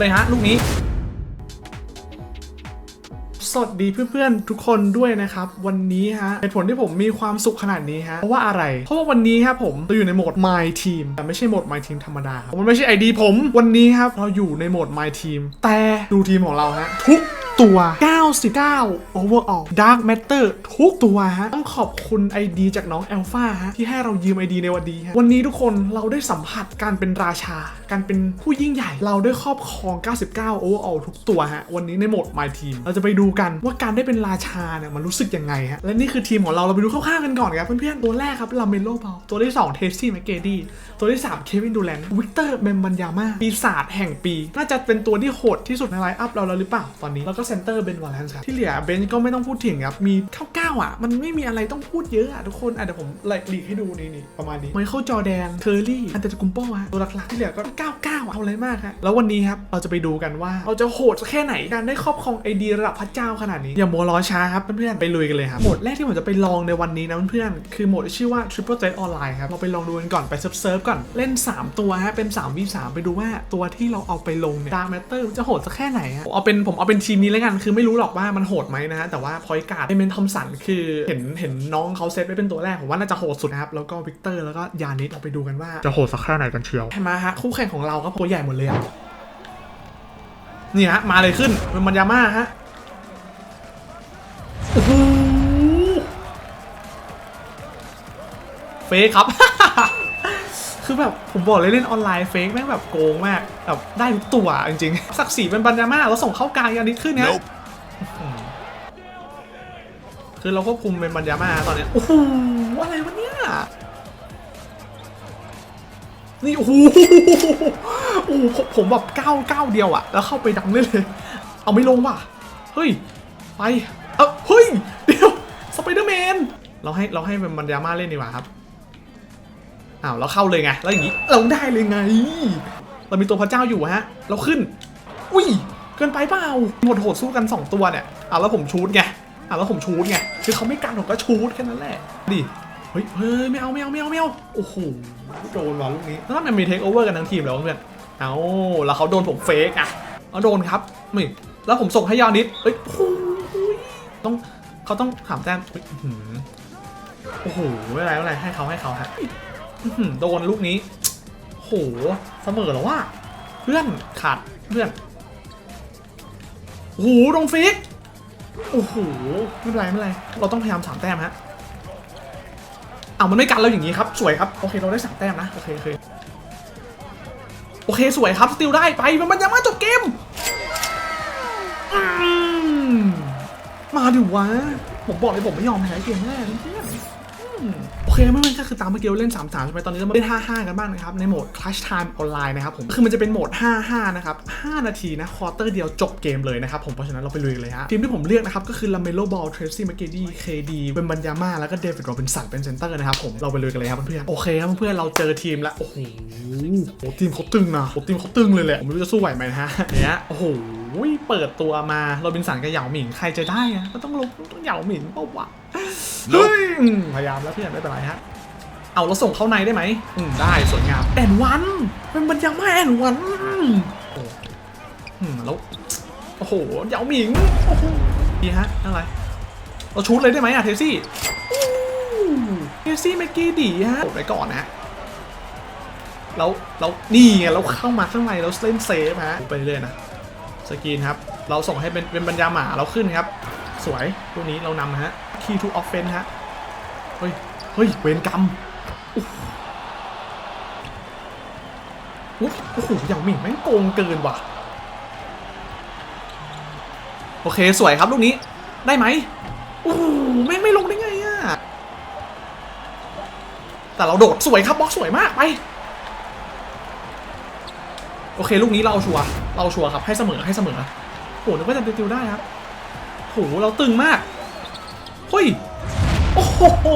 เลยฮะ ลูกนี้ สวัสดีเพื่อนๆทุกคนด้วยนะครับ วันนี้ฮะเหตุผลที่ผมมีความสุขขนาดนี้ฮะ เพราะว่าอะไร เพราะว่าวันนี้ครับผมเราอยู่ในโหมด My Team แต่ไม่ใช่โหมด My Team ธรรมดาครับมันไม่ใช่ไอดีผม วันนี้ครับเราอยู่ในโหมด My Team แต่ดูทีมของเราฮะทุกตัว 99 overall dark matter ทุกตัวฮะ ต้องขอบคุณ ID จากน้อง Alpha ฮะ ที่ให้เรายืม ID ในวันนี้ฮะวันนี้ทุกคนเราได้สัมผัสการเป็นราชา การเป็นผู้ยิ่งใหญ่ เราได้ครอบครอง 99 overall ทุกตัวฮะ วันนี้ในโหมด My Team เราจะไปดูกันว่าการได้เป็นราชาเนี่ยมันรู้สึกยังไงฮะ และนี่คือทีมของเรา เราไปดูคร่าวๆกันก่อนครับเพื่อนๆ ตัวแรกครับลาเมโลเบลตัวที่2เทสซี่แมกเกดี้ตัวที่3เควินดูแลนวิกเตอร์เมมบันยาม่าปีศาจแห่งปี น่าจะเป็นตัวที่โหดที่สุดในไลน์อัพเราแล้วหรือเปล่าตอนนี้แล้วก็เซนเตอร์เบนวาเลนส์ครับที่เหลือเบนก็ไม่ต้องพูดถึงครับ มีเข้าเก้าอะ มันไม่มีอะไรต้องพูดเยอะอะทุกคนอะเดี๋ยวผมไล่ลีกให้ดูนี่นี่ประมาณนี้ไมเคิลจอแดนเคอร์รี่อันเดอร์กุมโป้ฮะตัวหลักๆที่เหลือก็99อะเอาอะไรมากฮะแล้ววันนี้ครับเราจะไปดูกันว่าเราจะโหดแค่ไหนการได้ครอบครองไอเดียระดับพระเจ้าขนาดนี้อย่ามัวรอช้าครับเพื่อนๆไปลุยกันเลยครับโหมดแรกที่ผมจะไปลองในวันนี้นะเพื่อนๆคือโหมดที่ชื่อว่า Triple Threat Online ครับเราไปลองดูกันก่อนไปเซิร์ฟๆก่อนเล่น 3 ตัวฮะเป็น 3 v 3 ไปดูว่าตัวที่เราเอาไปลงเนี่ย Dark Matter มันจะโหดสักแค่ไหนฮะผมเอาเป็นผมเอาเป็นทีมนี้แล้วกันคือไม่รู้หรอกว่ามันโหดไหมนะฮะแต่ว่าพอยการ์ดเมนทอมสันคือเห็นเห็นน้องเขาเซตไว้เป็นตัวแรก ผมว่าน่าจะโหดสุดนะครับแล้วก็วิกเตอร์แล้วก็ยานิสเราไปดูกันว่าจะโหดสักแค่ไหนกันเชียวใช่ไหมฮะคู่แข่งของเราก็ตัวใหญ่หมดเลยอะนี่ฮะมาเลยขึ้นเป็นมันยาม่าฮะโอ้โหเฟคครับคือแบบผมบอกเลยเล่นออนไลน์เฟกแม่งแบบโกงมากแบบได้ทุกตัวจริงๆศักดิ์ศรีเป็นบัญญาม่าเราส่งเข้ากลางยานิดขึ้นเนี่ย คือเราควบคุมเป็นบัญญามาตอนนี้ โอ้โห อะไรวะเนี่ย นี่ โอ้โห โอ้ผมแบบก้าวก้าวเดียวอะแล้วเข้าไปดังได้เลย เอาไม่ลงว่ะ เฮ้ย ไป เออเฮ้ย เดี๋ยว สไปเดอร์แมน เราให้เราให้เป็นมันยามาเล่นดีกว่าครับ อ้าว เราเข้าเลยไง แล้วอย่างนี้ เราได้เลยไง เรามีตัวพระเจ้าอยู่ฮะ เราขึ้น อุ้ย เกินไปเปล่าหมดโหดสู้กัน 2 ตัวเนี่ยอะแล้วผมชูดไง อะแล้วผมชูดไงคือเขาไม่กันผมก็ชูดแค่นั้นแหละดิเฮ้ยเฮ้ยไม่เอาไม่เอาไม่เอาไม่เอาโอ้โหโดนว่ะลูกนี้แล้วถ้ามันมีเทคโอเวอร์กันทั้งทีมแล้วเพื่อนเอาแล้วเขาโดนผมเฟกอะเอาโดนครับนี่แล้วผมส่งให้ยานิดเอ้ยโอ้โหต้องเขาต้องถามแต้มเฮ้ยอื้อหือโอ้โหไม่เป็นไรไม่เป็นไรให้เขาให้เขาฮะอื้อหือโดนลูกนี้โหเสมอแล้วว่าเพื่อนขาดเพื่อนโอ้โหโดนฟิก โอ้โหไม่เป็นไรไม่เป็นไร เราต้องพยายามสามแต้มฮะเอามันไม่กันเราอย่างนี้ครับ สวยครับ โอเค เราได้สามแต้มนะ โอเคโอเคโอเค สวยครับ สติลได้ไป มันยังไม่จบเกม มาดิวะ ผมบอกเลยผมไม่ยอมแพ้เกมแน่เพื่อนโอ เคไม่เป็นก็คือตามเมื่อกี้เราเล่น 3 3ใช่ไหมตอนนี้เรามาเล่น 5 5 กันบ้างนะครับ ในโหมด Clash Time Online นะครับผมคือมันจะเป็นโหมด 5 5 นะครับ 5 นาทีนะควอเตอร์เดียวจบเกมเลยนะครับผมเพราะฉะนั้นเราไปลุยเลยฮะทีมที่ผมเลือกนะครับก็คือ Lamelo Ball Tracy McGrady KD เป็นบัญญาม่าแล้วก็เดวิดโรบินสันเป็นเซนเตอร์นะครับผมเราไปลุยกันเลยครับเพื่อนๆโอเคครับเพื่อนๆเราเจอทีมแล้วโอ้โหโอ้ทีมเขาตึงนะโอ้ทีมเขาตึงเลยแหละผมไม่รู้จะสู้ไหวไหมนะฮะเนี่ยโอ้โห เปิดตัวมาโรบินสันกับเหยาหมิงใครจะได้อะก็ต้องลงต้องเหยาหมิงเปล่าวะเฮ้ยอืมพยายามแล้วเพื่อนไม่เป็นไรฮะเอาเราส่งเข้าในได้ไหมอืมได้สวยงามแอนวันเป็นบรรยามาแอนวันโอ้อืมแล้วโอ้โหเหยาหมิงโอ้โหดีฮะอะไรเราชูดเลยได้ไหมอะเทซี่อู้เทซี่เมื่อกี้ดีฮะกดไว้ก่อนนะฮะแล้วเรานี่ไงเราเข้ามาข้างในเราเล่นเซฟฮะไปเรื่อยนะ สกรีนครับ เราส่งให้เป็นเป็นบรรยาหมาเราขึ้นครับ สวยตัวนี้เรานำฮะ key to offense ฮะ เฮ้ย เฮ้ย เวรกรรมโอ้โหอย่างหมิ่งแม่งโกงเกินว่ะ โอเคสวยครับลูกนี้ได้ไหมโอ้โหแม่งไม่ลงได้ไงอะแต่เราโดดสวยครับบล็อกสวยมากไป โอเคลูกนี้เราเอาชัวร์เราเอาชัวร์ครับให้เสมอให้เสมอโหนึกว่าจะติวได้ครับโหเราตึงมากเฮ้ยโอ้โห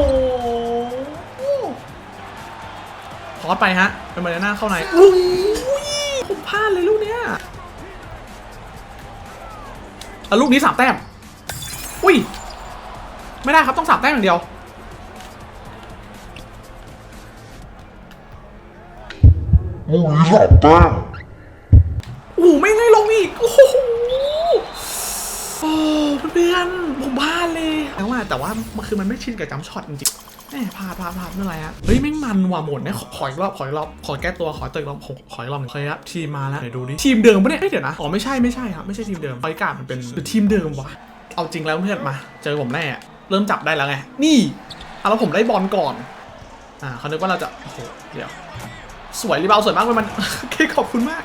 พอดไปฮะเป็นบานาน่าเข้าในอุ้ยผมพลาดเลยลูกเนี้ยเอาลูกนี้สามแต้มอุ้ยไม่ได้ครับต้องสามแต้มอย่างเดียวมุ้ยสับแต้มโอ้โหไม่งไม่ลง แต่ว่ามันคือมันไม่ชินกับจัมช็อตจริงๆแหมพลาดพลาดพลาดไม่เป็นไรฮะเฮ้ยแม่งมันว่ะหมดเนี่ยขออีกรอบขออีกรอบขอแก้ตัวขอเติมรอบขอขออีกรอบหนึ่งเคยครับทีมมาแล้วเดี๋ยวดูดิทีมเดิมปะเนี่ยเอ้ยเดี๋ยวนะอ๋อไม่ใช่ไม่ใช่ครับไม่ใช่ทีมเดิมไฟกาดมันเป็นหรือทีมเดิมวะเอาจริงแล้วเพื่อนมาเจอผมแน่เริ่มจับได้แล้วไงนี่เอาแล้วผมได้บอลก่อนอ่าเขานึกว่าเราจะโอ้โหเดี๋ยวสวยรีบาวสวยมากเลยมันโอเคขอบคุณมาก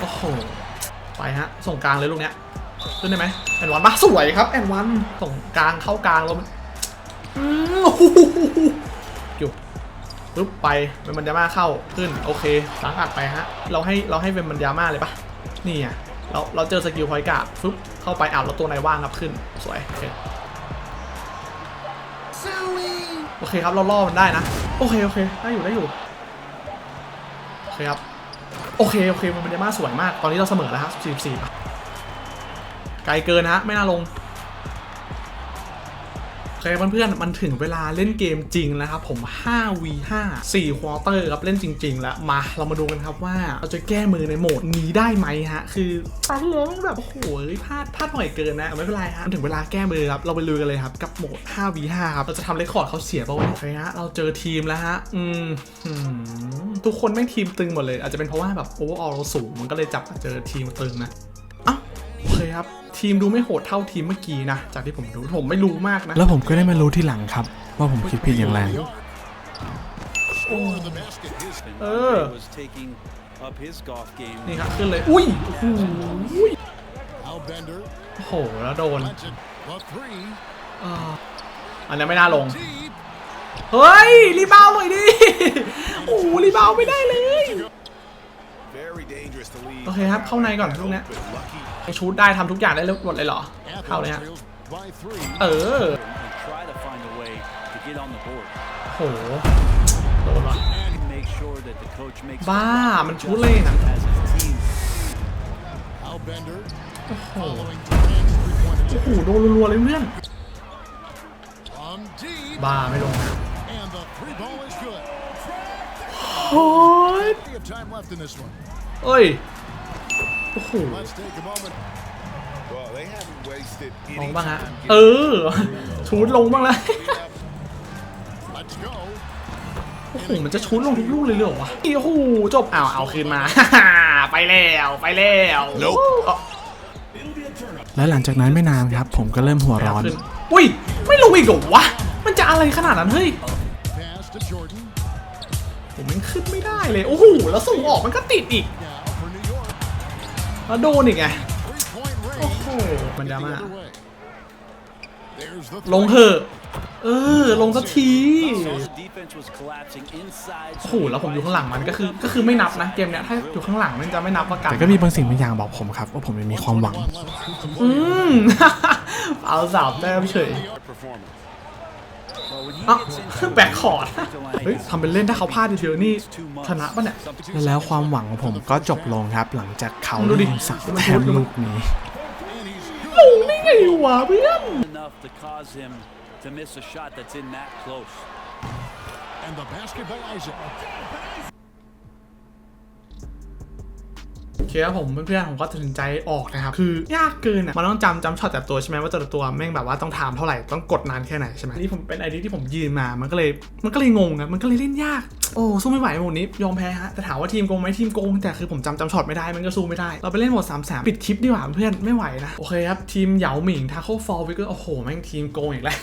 โอ้โหไปฮะส่งกลางเลยลูกเนี้ย ขึ้นได้ไหมแอนวันปะสวยครับแอนวันส่งกลางเข้ากลางแล้วมันอืมโอ้โหอยู่ปึ๊บไปเวนมันยาม่าเข้าขึ้น โอเคล้างอัดไปฮะ เราให้เราให้เวนมันยาม่าเลยปะนี่อะเราเราเจอสกิลพอยต์กาดฟึบเข้าไปอ้าวแล้วตัวไหนว่างครับขึ้น สวยโอเคโอเคครับเราล่อมันได้นะ โอเคโอเคได้อยู่ได้อยู่โอเคครับโอเคโอเคมันเป็นยามาสวยมาก ตอนนี้เราเสมอแล้วครับ44ป่ะ ไกลเกินฮะไม่น่าลงโอเคเพื่อนๆ มันถึงเวลาเล่นเกมจริงแล้วครับผม 5v5 4ควอเตอร์ครับเล่นจริง ๆ แล้ว มาเรามาดูกันครับว่าเราจะแก้มือในโหมดนี้ได้ไหมฮะ คือตอนที่แล้วมันแบบ โอ้โหพลาดพลาดหน่อยเกินนะ ไม่เป็นไรฮะมันถึงเวลาแก้มือครับ เราไปลุยกันเลยครับ กับโหมด 5v5 ครับ เราจะทำเรคคอร์ดเขาเสียป่าวะโอเคฮะ เราเจอทีมแล้วฮะ อืมทุกคนแม่งทีมตึงหมดเลย อาจจะเป็นเพราะว่าแบบโอเวอร์ออเราสูงมันก็เลยจับเจอทีมตึงนะ โอเคครับ ทีมดูไม่โหดเท่าทีมเมื่อกี้นะ จากที่ผมดูผมไม่รู้มากนะ แล้วผมก็ได้มารู้ทีหลังครับ ว่าผมคิดผิดอย่างแรง เอเอออนี่ครับขึ้นเลย อุ้ยโอ้โห Albender โอ้โหแล้วโดน lets it for three. อ่าอันนี้ไม่น่าลง Deep. เฮ้ย รีบาวหน่อยดิ โอ้โหรีบาวไม่ได้เลย โอเคครับ เข้าในก่อนลูกเนี้ยไอชูดได้ทำทุกอย่างได้หมดเลยเหรอ เข้าเลย Athens ฮะ trails by three. เออโหโดนว่ะบ้า มันชูดเลยนะ Albender โอ้โห following Durant's three-point โอ้ attempt โหโดนรัวๆเลยเพื่อน from deep. บ้าไม่ลงนะ And the three ball is good. โอ้ย Plenty of time left in this one. เอ้ย โอ้โห Let's take a moment. ลงบ้างฮะ เออ ชูดลงบ้างแล้ว Let's go. โอ้โห มันจะชุดลงทุกลูกเลยเหรอวะโอ้โห จบเอาเอาคืนมา ไปแล้ว ไปแล้วเอ้าและหลังจากนั้นไม่นานครับ ผมก็เริ่มหัวร้อนขึ้นอุ้ย ไม่ลงอีกเหรอวะ มันจะอะไรขนาดนั้นเฮ้ย Pass to Jordan. ผมมันขึ้นไม่ได้เลย โอ้โห แล้วส่งออกมันก็ติดอีก แล้วโดนอีกไง Three-point โอ้ range. โหมันดรา The ม่า other way. There's the ลง three. เถอะ เออ ลงสักทีโอ้โหแล้วผมอยู่ข้างหลังมันก็คือ ก็คือไม่นับนะเกมเนี้ยถ้าอยู่ข้างหลังมันจะไม่นับว่ากันแต่ก็มีบางสิ่งบางอย่างบอกผมครับ ว่าผมยังมีความหวัง One left. อืม เอาสามแต้มเฉย อะแบกคอร์ดเฮ้ยทำเป็นเล่นถ้าเขาพลาดทีเดียวนี่ชนะปะเนี่ย และแล้วความหวังของผมก็จบลงครับ หลังจากเขาดูดิ ยิงสักแถมลูกนี้ And he's ลงได้ไงวะเพื่อน enough to cause him to miss a shot that's in that close. and the basket by Isaac. เคครับผมเพื่อนๆผมก็ตัดสินใจออกนะครับคือยากเกินอะมันต้องจำจำช็อตแต่ตัวใช่ไหมว่าแต่ละตัวแม่งแบบว่าต้องถามเท่าไหร่ต้องกดนานแค่ไหนใช่ไหมนี่ผมเป็นไอเดียที่ผมยืนมามันก็เลยมันก็เลยงงอะมันก็เลยเล่นยากโอ้สู้ไม่ไหวหมดนี้ยอมแพ้ฮะแต่ถามว่าทีมโกงไหมทีมโกงแต่คือผมจำจำช็อตไม่ได้มันก็สู้ไม่ได้ เราไปเล่นหมด3ามสามปิดคลิปดีกว่าเพื่อนไม่ไหวนะโอเคครับทีมเหยาหมิงทาโคฟอลวิกเกอร์โอ้โหแม่งทีมโกงอีกแล้ว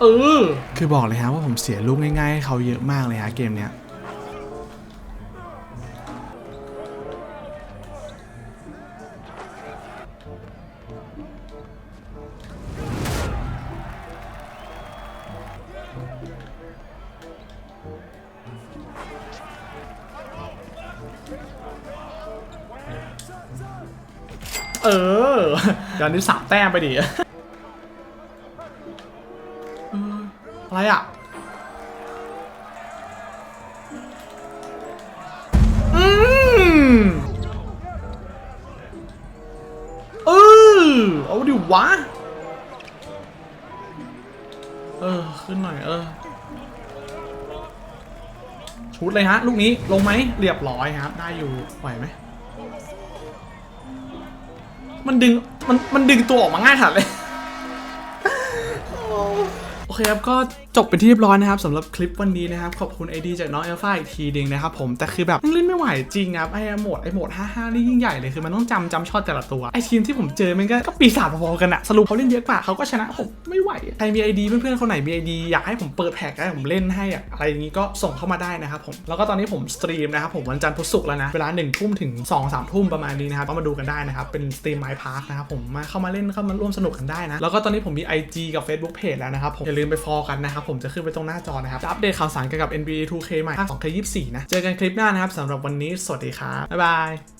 เออ คือบอกเลยฮะว่าผมเสียลูกง่ายๆให้เขาเยอะมากเลยฮะเกมเนี้ย เออเดี๋ยวนี้สามแต้มไปดิ วะ เออ ขึ้นหน่อย เออ ชุดเลยฮะ ลูกนี้ลงไหมเรียบร้อยครับ ได้อยู่ไหวไหม มันดึง มัน มันดึงตัวออกมาง่ายขนาดเลย โอเคครับก็จบเป็นที่เรียบร้อยนะครับสำหรับคลิปวันนี้นะครับ ขอบคุณไอดีจากน้องเอลฟ้าอีกทีหนึงนะครับผม แต่คือแบบเล่นไม่ไหวจริงครับไอ้โหมดไอ้โหมด 55 นี่ยิ่งใหญ่เลยคือมันต้องจำจำช็อตแต่ละตัว ไอทีมที่ผมเจอมันก็ก็ปีศาจพอๆกันอะสรุปเขาเล่นเยอะกว่าเขาก็ชนะผมไม่ไหวใครมีไอดีเพื่อนๆคนไหนมีไอดีอยากให้ผมเปิดแพ็กให้ผมเล่นให้อะอะไรอย่างนี้ก็ส่งเข้ามาได้นะครับผมแล้วก็ตอนนี้ผมสตรีมนะครับผมวันจันทร์พุธศุกร์แล้วนะเวลา1ทุ่มถึง2 3ทุ่มประมาณนี้นะครับก็มาดูกันได้นะครับเป็นสตรีมไมพาร์คนะครับผมมาเข้ามาเล่นเข้ามาร่วมสนุกกันได้นะแล้วก็ตอนนี้ผมมี IG กับ Facebook Page แล้วนะครับผมอย่าลืมไปฟอลกันนะครับผมจะขึ้นไปตรงหน้าจอนะครับอัปเดตข่าวสารเกี่ยวกับ NBA 2K ใหม่ภาค 2K24 นะ เจอกันคลิปหน้านะครับสำหรับวันนี้ สวัสดีครับ บ๊ายบาย